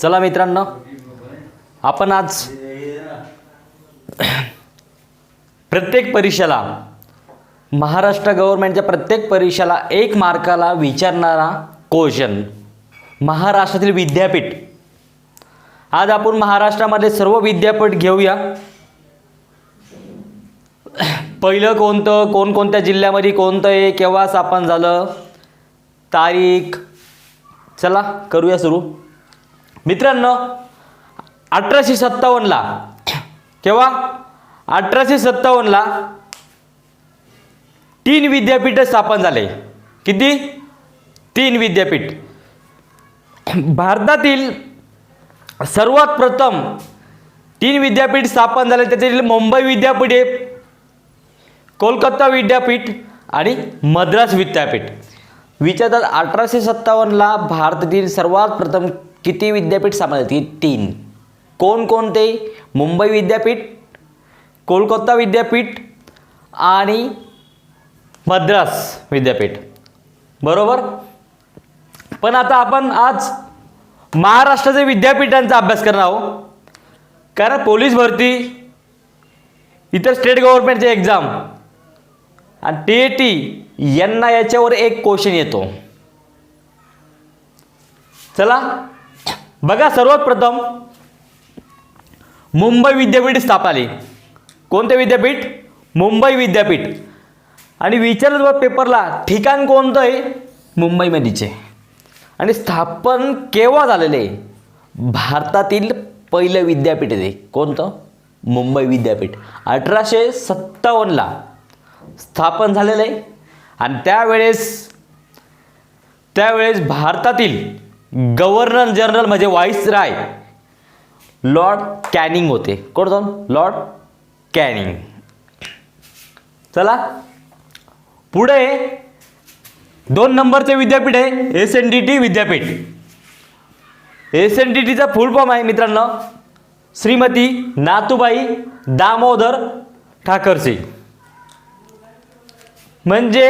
चला मित्रांनो आपण आज प्रत्येक परीक्षेला महाराष्ट्र गव्हर्नमेंटच्या प्रत्येक परीक्षेला एक मार्काला विचारणारा क्वेश्चन महाराष्ट्रातील विद्यापीठ. आज आपण महाराष्ट्रामध्ये सर्व विद्यापीठ घेऊया. पहिलं कोणतं कोणकोणत्या जिल्ह्यामध्ये कोणतं आहे केव्हा स्थापन झालं तारीख चला करूया सुरू. मित्रांनो अठराशे सत्तावन्नला केव्हा? अठराशे सत्तावन्नला तीन विद्यापीठ स्थापन झाले. किती? तीन विद्यापीठ. भारतातील सर्वात प्रथम तीन विद्यापीठ स्थापन झाले. त्यातील मुंबई विद्यापीठ आहे कोलकाता विद्यापीठ आणि मद्रास विद्यापीठ. विचारतात अठराशे सत्तावन्नला भारतातील सर्वात प्रथम किती विद्यापीठ स्थापन तीन. कोणकोणते मुंबई विद्यापीठ कोलकाता विद्यापीठ आणि मद्रास विद्यापीठ. बरोबर? पण आता आपण आज महाराष्ट्राच्या विद्यापीठांचा अभ्यास करणार आहोत. कारण पोलीस भरती इतर स्टेट गव्हर्नमेंटचे एक्झाम आणि टी ए टी यांना याच्यावर एक क्वेश्चन येतो. चला? बघा सर्वात प्रथम मुंबई विद्यापीठ स्थापली कोणते विद्यापीठ? मुंबई विद्यापीठ. आणि विचारलं बघ पेपरला ठिकाण कोणतं आहे? मुंबईमध्येचे आणि स्थापन केव्हा झालेलं? आहे भारतातील पहिलं विद्यापीठ आहे कोणतं? मुंबई विद्यापीठ. अठराशे सत्तावन्नला स्थापन झालेलं आहे. आणि त्यावेळेस त्यावेळेस भारतातील गव्हर्नर जनरल म्हणजे व्हाईसराय लॉर्ड कॅनिंग होते. कोण लॉर्ड कॅनिंग. चला. पुढे दोन नंबरचे विद्यापीठ आहे. एस एन डी टी विद्यापीठ. एस एन डी टीचा फुल फॉर्म आहे मित्रांनो. श्रीमती नातूबाई दामोदर ठाकरसी म्हणजे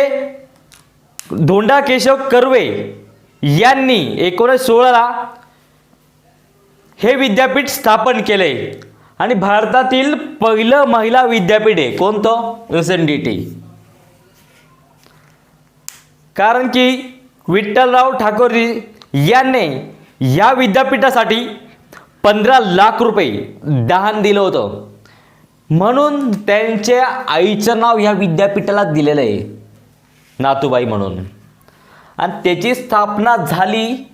धोंडा केशव कर्वे. यांनी एकोणीस सोळाला हे विद्यापीठ स्थापन केले. आणि भारतातील पहिलं महिला विद्यापीठ आहे. कोणतं? एस एन डी टी कारण की विठ्ठलराव ठाकोरजी यांनी या विद्यापीठासाठी पंधरा लाख रुपये दान दिलं होतं. म्हणून त्यांच्या आईचं नाव ह्या विद्यापीठाला दिलेलं आहे. नातूबाई म्हणून. आणि त्याची स्थापना झाली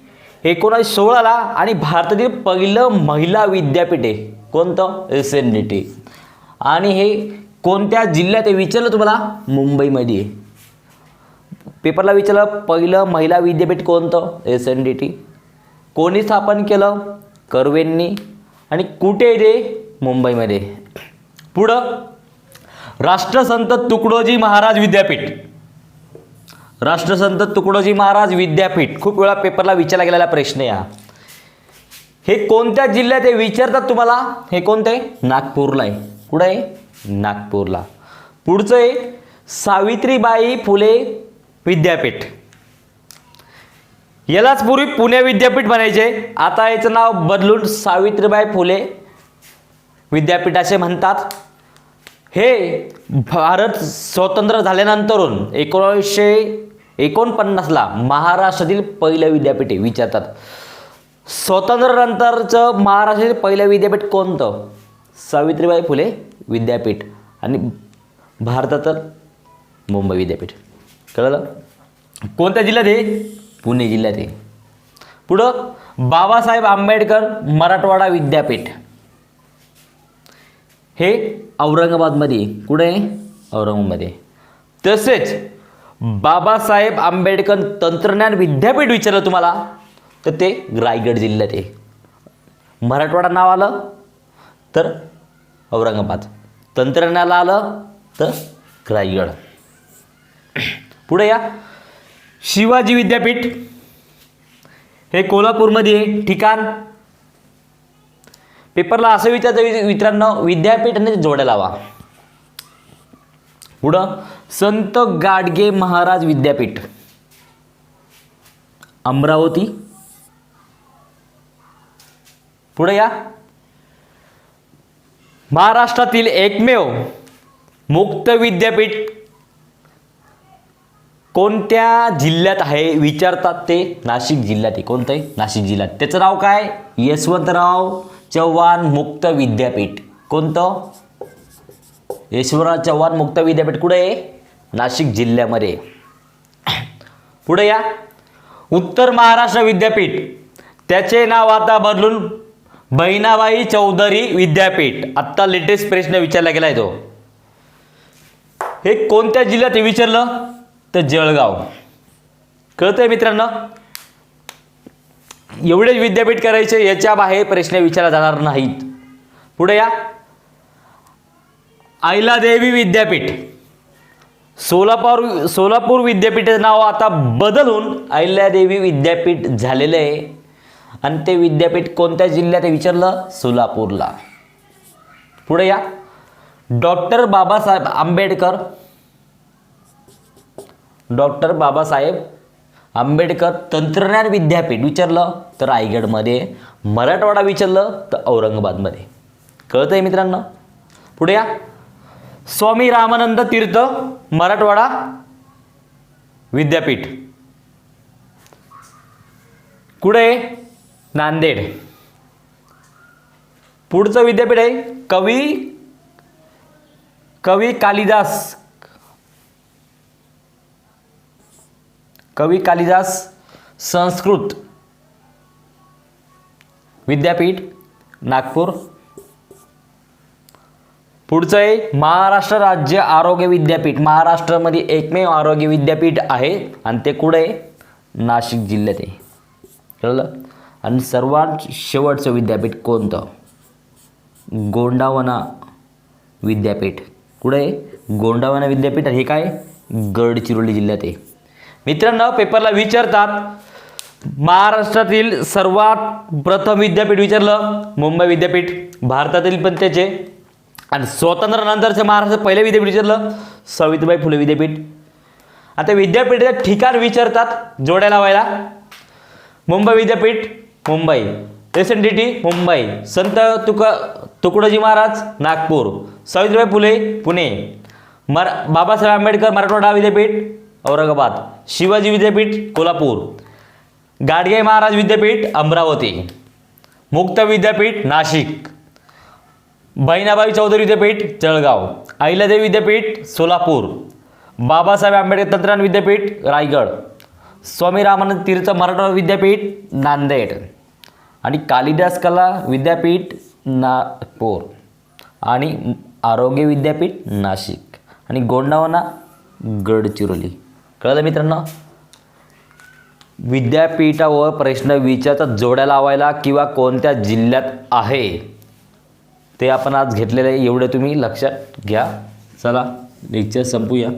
एकोणीसशे सोळाला आणि भारतातील पहिलं महिला विद्यापीठ आहे. कोणतं? S N D T. आणि हे कोणत्या जिल्ह्यात आहे? विचारलं तुम्हाला? मुंबईमध्ये. आहे पेपरला विचारलं पहिलं महिला विद्यापीठ कोणतं? S N D T. कोणी स्थापन केलं? कर्वेंनी. आणि कुठे आहे ते? मुंबईमध्ये. पुढं राष्ट्रसंत तुकडोजी महाराज विद्यापीठ. राष्ट्रसंत तुकडोजी महाराज विद्यापीठ. खूप वेळा पेपरला विचारला गेलेला प्रश्न या. हे कोणत्या जिल्ह्यात हे विचारतात तुम्हाला? हे कोणते नागपूरला आहे. कुठं आहे? नागपूरला. पुढचं आहे सावित्रीबाई फुले विद्यापीठ. यालाच पूर्वी पुणे विद्यापीठ म्हणायचे. आता याचं नाव बदलून सावित्रीबाई फुले विद्यापीठ असे म्हणतात. हे भारत स्वतंत्र झाल्यानंतरून एकोणीसशे एकोणपन्नासला महाराष्ट्रातील पहिलं विद्यापीठ विचारतात. स्वातंत्र्यानंतरचं महाराष्ट्रातील पहिलं विद्यापीठ कोणतं? सावित्रीबाई फुले विद्यापीठ आणि भारताचं मुंबई विद्यापीठ. कळलं? कोणत्या जिल्ह्यात आहे? पुणे जिल्ह्यात आहे. पुढं बाबासाहेब आंबेडकर मराठवाडा विद्यापीठ. हे औरंगाबादमध्ये कुठे? आहे औरंगाबादमध्ये. तसेच बाबासाहेब आंबेडकर तंत्रज्ञान विद्यापीठ विचारलं तुम्हाला तर ते रायगड जिल्ह्यात आहे. मराठवाडा नाव आलं तर औरंगाबाद. तंत्रज्ञानाला आलं तर रायगड. पुढे या. शिवाजी विद्यापीठ हे कोल्हापूरमध्ये ठिकाण पेपरला असं विचारतं मित्रांनो विद्यापीठाने जोड्या लावा. पुढं संत गाडगे महाराज विद्यापीठ. अमरावती. पुढे या. महाराष्ट्रातील एकमेव मुक्त विद्यापीठ कोणत्या जिल्ह्यात आहे? विचारतात ते. नाशिक जिल्ह्यात आहे. कोणतं आहे नाशिक जिल्ह्यात. त्याचं नाव काय? यशवंतराव चव्हाण मुक्त विद्यापीठ. कोणतं? यशवंतराव चव्हाण मुक्त विद्यापीठ. कुठे आहे? नाशिक जिल्ह्यामध्ये. पुढे या. उत्तर महाराष्ट्र विद्यापीठ. त्याचे नाव आता बदलून बहिणाबाई चौधरी विद्यापीठ. आत्ता लेटेस्ट प्रश्न विचारला गेला आहे तो. हे कोणत्या जिल्ह्यात हे विचारलं? तर जळगाव. कळतंय मित्रांनो? एवढेच विद्यापीठ करायचे याच्या बाहेर प्रश्न विचारला जाणार नाहीत. पुढे या. अहिलादेवी विद्यापीठ. सोलापूर सोलापूर विद्यापीठाचं नाव आता बदलून अहिल्यादेवी विद्यापीठ झालेलं आहे. आणि ते विद्यापीठ कोणत्या जिल्ह्यात विचारलं? सोलापूरला. पुढे या. डॉक्टर बाबासाहेब आंबेडकर. डॉक्टर बाबासाहेब आंबेडकर तंत्रज्ञान विद्यापीठ विचारलं तर रायगडमध्ये मराठवाडा विचारलं तर औरंगाबादमध्ये. कळतं आहे मित्रांनो? पुढे या. स्वामी रामानंद तीर्थ मराठवाडा विद्यापीठ. कुठे नांदेड. पुढचं विद्यापीठ आहे कवी कवी कालिदास कवी कालिदास संस्कृत विद्यापीठ नागपूर. पुढचं आहे महाराष्ट्र राज्य आरोग्य विद्यापीठ. महाराष्ट्रामध्ये एकमेव आरोग्य विद्यापीठ आहे आणि ते कुठे आहे? नाशिक जिल्ह्यात आहे. कळलं? आणि सर्वात शेवटचं विद्यापीठ कोणतं? गोंडावना विद्यापीठ. कुठे आहे? गोंडावना विद्यापीठ हे काय? गडचिरोली जिल्ह्यात आहे. मित्रांनो पेपरला विचारतात. महाराष्ट्रातील सर्वात प्रथम विद्यापीठ विचारलं मुंबई विद्यापीठ. भारतातील पण त्याचे. आणि स्वातंत्र्यानंतरचं महाराष्ट्रात पहिले विद्यापीठ विचारलं सावित्रीबाई फुले विद्यापीठ. आता विद्यापीठाचं ठिकाण विचारतात जोड्या लावायला. मुंबई विद्यापीठ Mumbai. S N D T Mumbai. Sant तुक तुकडोजी महाराज नागपूर. सावित्रीबाई फुले पुणे. मरा बाबासाहेब आंबेडकर मराठवाडा विद्यापीठ. औरंगाबाद शिवाजी विद्यापीठ कोल्हापूर. गाडगे महाराज विद्यापीठ अमरावती. मुक्त विद्यापीठ नाशिक. बहिणाबाई चौधरी विद्यापीठ जळगाव. अहिल्यादेवी विद्यापीठ सोलापूर. बाबासाहेब आंबेडकर तंत्रज्ञान विद्यापीठ रायगड. स्वामी रामानंद तीर्थ मराठवाडा विद्यापीठ नांदेड. आणि कालिदास कला विद्यापीठ नागपूर. आणि आरोग्य विद्यापीठ नाशिक. आणि गोंडावना गडचिरोली. कळलं मित्रांनो? विद्यापीठावर प्रश्न विचारतात जोड्या लावायला किंवा कोणत्या जिल्ह्यात आहे? ते आपण आज घेतलेलं आहे. एवढं तुम्ही लक्षात घ्या. चला लेक्चर संपूया.